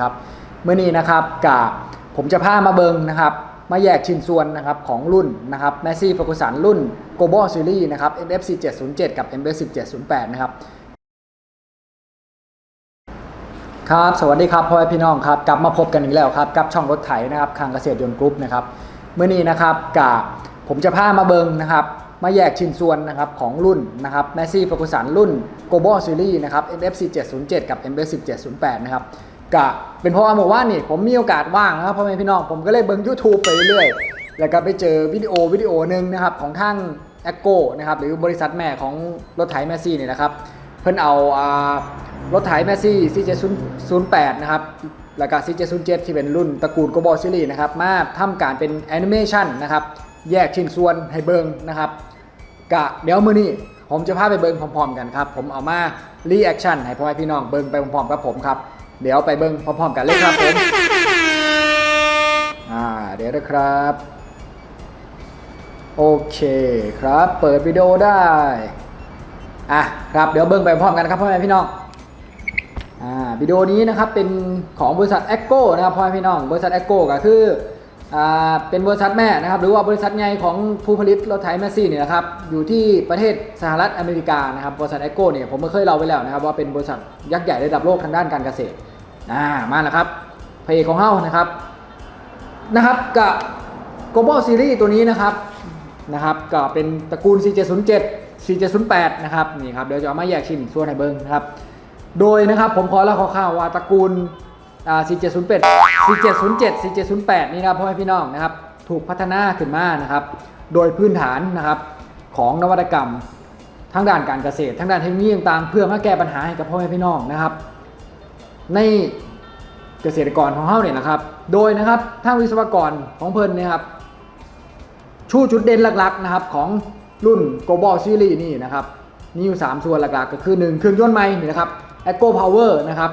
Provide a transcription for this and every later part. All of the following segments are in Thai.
นะครับเมื่อนี้นะครับกับผมจะพามาเบิงนะครับมาแยกชิ้นส่วนนะครับของรุ่นนะครับ Messi Ferguson รุ่น Global Series นะครับ MFC 707กับ MFC 708นะครับครับสวัสดีครับพ่อแม่พี่น้องครับกลับมาพบกันอีกแล้วครับกับช่องรถไถนะครับคางเกษตรยนต์กรุ๊ปนะครับเมื่อนี้นะครับกับผมจะพามาเบิงนะครับมาแยกชิ้นส่วนนะครับของรุ่นนะครับ Messi Ferguson รุ่น Global Series นะครับ MFC 707กับ MFC 708นะครับ กะเป็นเพราะว่าเมื่านี่ผมมีโอกาสว่างนะครับพ่อแม่พี่น้องผมก็เลยเบิง YouTube ไปเรื่อยๆแล้วก็ไปเจอวิดีโอวิดีโอหนึ่งนะครับของทาง a อ g o นะครับหรือบริษัทแม่ของรถไถ Messi เนี่ยนะครับเพิ่นเอาอ่ารถไถแมซี่ CJ08 นะครับแล้วก็ CJ07 ที่เป็นรุ่นตระกูล Global Series นะครับมาทำการเป็นแอนิเมชันนะครับแยกชิ้นส่วนให้เบิงนะครับกะเดี๋ยวมื้อนี้ผมจะพาไปเบิงพร้อมๆกันครับผมเอามารีแอคชั่นให้พ่อแม่พี่น้องเบิงไปพร้อมๆกับผมครับ เดี๋ยวไปเบิงพร้อมๆกันเลยครับผมอ่าเดี๋ยวนะครับ โอเคครับ เปิดวิดีโอได้อะครับเดี๋ยวเบิ่งไปพร้อมกันนะครับพ่อแม่พี่น้องอ่าวิดีโอนี้นะครับเป็นของบริษัท e อ h โกนะครับพ่อแม่พี่น้องบริษัท e อ h โกก็คืออ่าเป็นบริษัทแม่นะครับหรือว่าบริษัทใหญ่ของผู้ผลิตรถไถแมสซี่เนี่ยนะครับอยู่ที่ประเทศสหรัฐอเมริกานะครับบริษัท e อ h โกเนี่ยผมก็เคยเล่าไปแล้วนะครับว่าเป็นบริษัทยักษ์ใหญ่ระดับโลกทางด้านการเกษตร อ่ามาแล้วครับพระเอกของเฮ้านะครับนะครับกับ Global Series ตัวนี้นะครับนะครับก็เป็นตระกูล C707 C708 นะครับนี่ครับเดี๋ยวจะเอามาแยกชิ้นส่วนให้เบิ้งนะครับโดยนะครับผมขอเล่าคร่าวๆว่าตระกูลอ่า C708 C707 C708 นี่นะพ่อแม่พี่น้องนะครับถูกพัฒนาขึ้นมานะครับโดยพื้นฐานนะครับของนวัตกรรมทั้งด้านการเกษตร ทั้งด้านเทคโนโลยีต่างๆ เพื่อมาแก้ปัญหาให้กับพ่อแม่พี่น้องนะครับ ในเกษตรกรของเฮาเนี่ยนะครับ โดยนะครับทางวิศวกรของเพิ่นเนี่ยครับชูจุดเด่นหลักๆนะครับของรุ่น Global Series นี่นะครับมีอยู่ 3 ส่วนหลักๆ ก็คือ 1 เครื่องยนต์ใหม่นี่นะครับ Echo Power นะครับ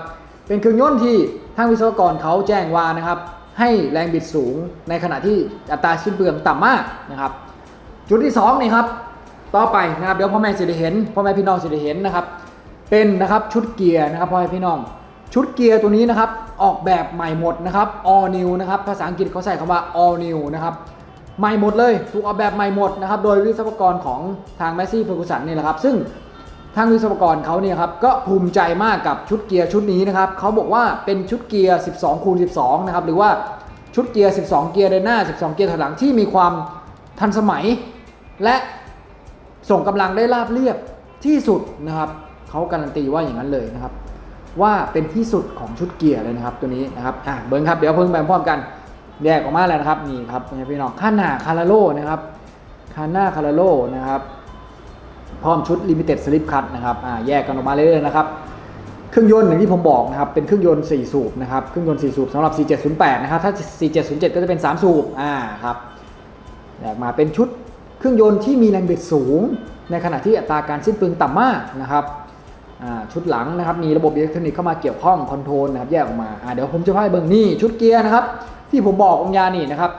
เป็นเครื่องยนต์ที่ทางวิศวกรเขาแจ้งว่านะครับให้แรงบิดสูงในขณะที่อัตราสิ้นเปลืองต่ำมากนะครับ จุดที่2นี่ครับต่อไปนะครับเดี๋ยวพ่อแม่สิได้เห็นพ่อแม่พี่น้องสิได้เห็นนะครับเป็นนะครับชุดเกียร์นะครับพ่อแม่พี่น้อง ชุดเกียร์ตัวนี้นะครับ ออกแบบใหม่หมดนะครับ all new นะครับ ภาษาอังกฤษเขาใส่คำว่า all new นะครับ ใหม่หมดเลย ถูกออกแบบใหม่หมดนะครับ โดยวิศวกรของทางแมสซี่เฟอร์กูสันนี่แหละครับ ซึ่งทางวิศวกรเขาเนี่ยครับ ก็ภูมิใจมากกับชุดเกียร์ชุดนี้นะครับ เขาบอกว่าเป็นชุดเกียร์ 12คูณ12 นะครับ หรือว่าชุดเกียร์ 12 เกียร์เดินหน้า 12 เกียร์ถอยหลังที่มีความทันสมัย และส่งกำลังได้ราบเรียบที่สุดนะครับ เขาการันตีว่าอย่างนั้นเลยนะครับ ว่าเป็นที่สุดของชุดเกียร์เลยนะครับตัวนี้นะครับอะเบิ้งครับเดี๋ยวเพิ่งไปพร้อมกันแยกออกมาแล้วนะครับนี่ครับพี่น้องข้าหน้าคาราโลนะครับข้าหน้าคาราโลนะครับพร้อมชุดลิมิเต็ดสลิปคัตนะครับอ่าแยกกันออกมาเรื่อยๆนะครับเครื่องยนต์อย่างที่ผมบอกนะครับเป็นเครื่องยนต์ 4 สูบนะครับเครื่องยนต์ 4 สูบสำหรับ 4708 นะครับถ้า 4707 ก็จะเป็น 3 สูบอ่าครับแยกมาเป็นชุดเครื่องยนต์ที่มีแรงบิดสูง ในขณะที่อัตราการสิ้นเปลืองต่ำมากนะครับ ชุดหลังนะครับมีระบบอิเล็กทรอนิกส์เข้ามาเกี่ยวข้องคอนโทรลนะครับแยกออกมาเดี๋ยวผมจะพาไปเบิ่งนี่ชุดเกียร์นะครับที่ผมบอกองยานี่นะครับ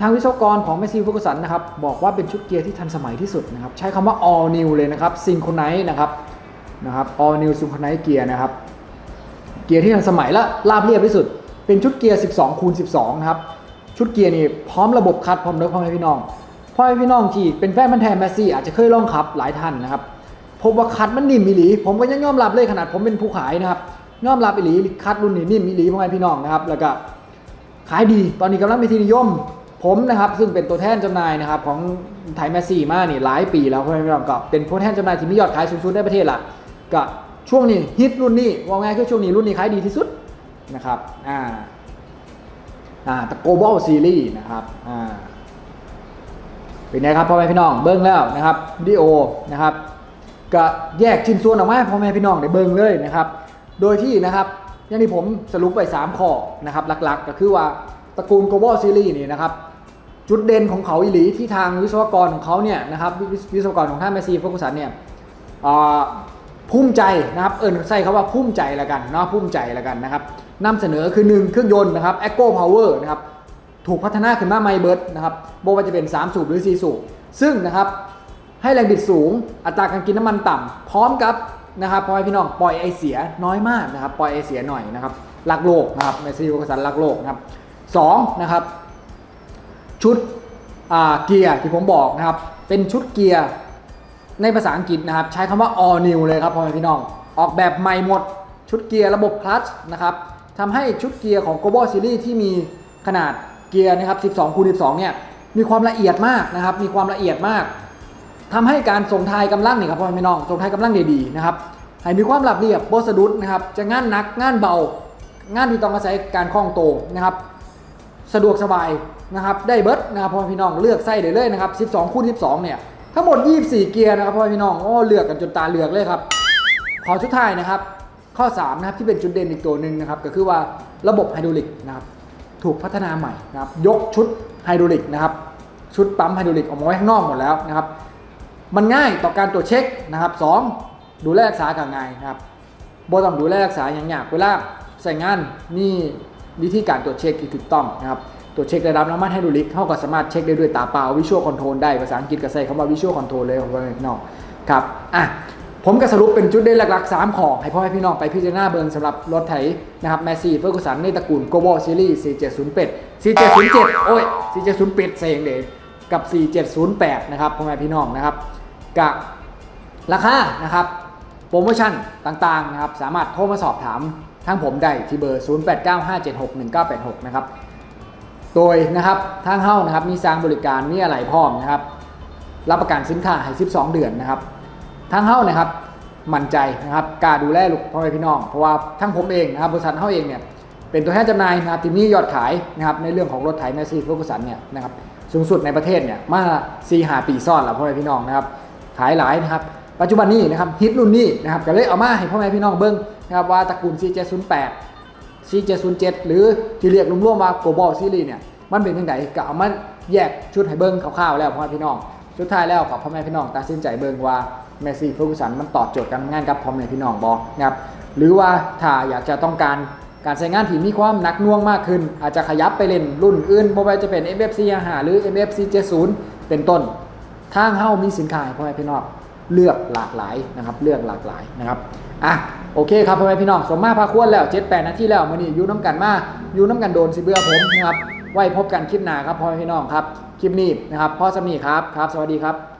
ทางวิศวกรของ m มซี่ฟุกุสันนะครับบอกว่าเป็นชุดเกียร์ที่ทันสมัยที่สุดนะครับใช้คำว่า all new เลยนะครับซิงโครไนนะครับนะครับ all new ซิงโครไนเกียร์นะครับเกียร์ที่ทันสมัยและราบเรียบที่สุด เป็นชุดเกียร์ 12 คูณ 12 นะครับ ชุดเกียร์นี่พร้อมระบบคัดพร้อมเด้อพ่อแม่พี่น้องพ่อแม่พี่น้องที่เป็นแฟนมันธุ์แทนแมสซี่อาจจะเคยลองขับหลายท่านนะครับ พบว่าคัดมันนิ่มอีหลี ผมก็ยังยอมรับเลยขนาดผมเป็นผู้ขายนะครับยอมรับอีหลีคัดรุ่นนี้นิ่มอีหลีพ่อแม่พี่น้องนะครับ แล้วก็ขายดีตอนนี้กำลังเป็นที่นิยม ผมนะครับ ซึ่งเป็นตัวแทนจำหน่ายนะครับ ของไทยแมสซี่มานี่หลายปีแล้วพ่อแม่พี่น้องก็เป็นผู้แทนจำหน่ายที่มียอดขายสูงสุดในประเทศละก็ช่วงนี้ฮิตรุ่นนี้ว่าไงคือช่วงนี้รุ่นนี้ขายดีที่สุดนะครับอ่าอ่าตะโกบอลซีรีส์นะครับอ่าเป็นไงครับพ่อแม่พี่น้องเบิ้งแล้วนะครับวิดีโอนะครับ ก็แยกชิ้นส่วนออกมาพ่อแม่พี่น้องได้เบิ่งเลยนะครับ โดยที่นะครับอย่างที่ผมสรุปไป 3 ข้อนะครับหลักๆ ก็คือว่าตระกูล global series นี่นะครับจุดเด่นของเขาอีหลีที่ทางวิศวกรของเขาเนี่ยนะครับวิศวกรของท่านแมซีฟกุสันเนี่ยอ่าภูมิใจนะครับเอิญใส่คำว่าภูมิใจละกันเนาะภูมิใจละกันนะครับนำเสนอคือ 1 เครื่องยนต์นะครับ Echo Power นะครับถูกพัฒนาขึ้นมาใหม่เบิร์ดนะครับโบว่าจะเป็น 3 สูบหรือ 4 สูบ ซึ่งนะครับ ให้แรงบิดสูง อัตราการกินน้ำมันต่ำพร้อมกับนะครับพ่อแม่พี่น้องปล่อยไอเสียน้อยมากนะครับปล่อยไอเสียหน่อยนะครับรักโลกนะครับเมซี่เฟอกสันรักโลกนะครับสองนะครับชุดเกียร์ที่ผมบอกนะครับเป็นชุดเกียร์ในภาษาอังกฤษนะครับ ใช้คำว่า all new เลยครับพ่อแม่พี่น้อง ออกแบบใหม่หมดชุดเกียร์ระบบคลัตช์นะครับทำให้ชุดเกียร์ของ Global Series ที่มีขนาดเกียร์นะครับ 12คูณ12 เนี่ย มีความละเอียดมากนะครับ มีความละเอียดมาก ทำให้การส่งทายกำลังนี่ครับพ่อแม่พี่น้องส่งทายกำลังด้ดีนะครับให้มีความหลับเรียบโบสะดุดนะครับจะงานหนักงานเบา งานที่ต้องอาศัยการคล่องโตนะครับ สะดวกสบายนะครับได้เบิร์ดนะครับพ่อพี่น้องเลือกไส้ได้เลยนะครับ 12คูณ12 เนี่ยทั้งหมด 24 เกียร์นะครับพ่อพี่น้องโอ้เลือกกันจนตาเลือกเลยครับขอสุดท้ายนะครับ ข้อ3นะครับที่เป็นจุดเด่นอีกตัวหนึ่งนะครับก็คือว่าระบบไฮดรอลิกนะครับถูกพัฒนาใหม่นะครับยกชุดไฮดรอลิกนะครับชุดปั๊มไฮดรอลิกออกมาไว้ข้างนอกหมดแล้วนะครับ มันง่ายต่อการตรวจเช็คนะครับสองดูแลรักษากับง่ายครับบ่ต้องดูแลรักษาอย่างยากเวลาใส่งานมีวิธีการตรวจเช็คที่ถูกต้องนะครับตรวจเช็คระดับน้ำมันไฮดรอลิกเขาก็สามารถเช็คได้ด้วยตาเปล่าวิชวลคอนโทรลได้ภาษาอังกฤษก็ใส่คำว่าวิชวลคอนโทรลเลยของพ่อแม่พี่น้องครับอะผมก็สรุปเป็นจุดเด่นหลักๆ 3 ของ ให้พ่อแม่พี่น้องไปพิจารณาเบิงสำหรับรถไถนะครับแมสซี่เฟอร์กูสันในตระกูล Global Series 4708 4707 โอ้ย 4708เซงเดกับ 4708 นะครับพ่อแม่พี่น้องนะครับ กับราคานะครับโปรโมชั่นต่างๆนะครับสามารถโทรมาสอบถามทางผมได้ที่เบอร์ 0895761986 นะครับ โดยนะครับทางเฮ้านะครับมีสร้างบริการมีอะไรพร้อมนะครับ รับประกันสินค้าให้ 12 เดือนนะครับทางเฮ้านะครับมั่นใจนะครับการดูแลลูกพ่อแม่พี่น้อง เพราะว่าทั้งผมเองนะครับบริษัทเฮ้าเองเนี่ยเป็นตัวแทนจำหน่ายนะครับที่มียอดขายนะครับในเรื่องของรถไถแมสซี่ฟูกุสันเนี่ยนะครับสูงสุดในประเทศเนี่ยมา4หาปีซ้อนแล้วพ่อแม่พี่น้องนะครับ ขายหลายนะครับ ปัจจุบันนี้นะครับฮิตรุ่นนี้นะครับก็เลยเอามาให้พ่อแม่พี่น้องเบิ้งนะครับว่าตระกูล C708 C707 หรือที่เรียกรวมๆว่า Global Series เนี่ยมันเป็นยังไงก็เอามาแยกชุดให้เบิ้งคร่าวๆแล้วพ่อแม่พี่น้องสุดท้ายแล้วกับพ่อแม่พี่น้องตัดสินใจเบิ่งว่าเมสซี่เฟอร์กูสันมันตอบโจทย์การงานกับพ่อแม่พี่น้องบอนะครับหรือว่าถ้าอยากจะต้องการการใช้งานที่มีความหนักน่วงมากขึ้น อาจจะขยับไปเล่นรุ่นอื่นบ่ว่าจะเป็น FFC 5หรือ FFC 70เป็นต้น ทางเฮ้ามีสินค้าให้พ่อแม่พี่น้องเลือกหลากหลายนะครับเลือกหลากหลายนะครับอะโอเคครับพ่อแม่พี่น้องสมมาพาควรแล้วเจ็ดแปดนาทีแล้วมื้อนี้ยู่น้ำกันมาอยู่น้ำกันโดนสิเบื่อผมนะครับไว้พบกันคลิปหน้าครับพ่อแม่พี่น้องครับคลิปนี้นะครับพ่อสมีครับครับ สวัสดีครับ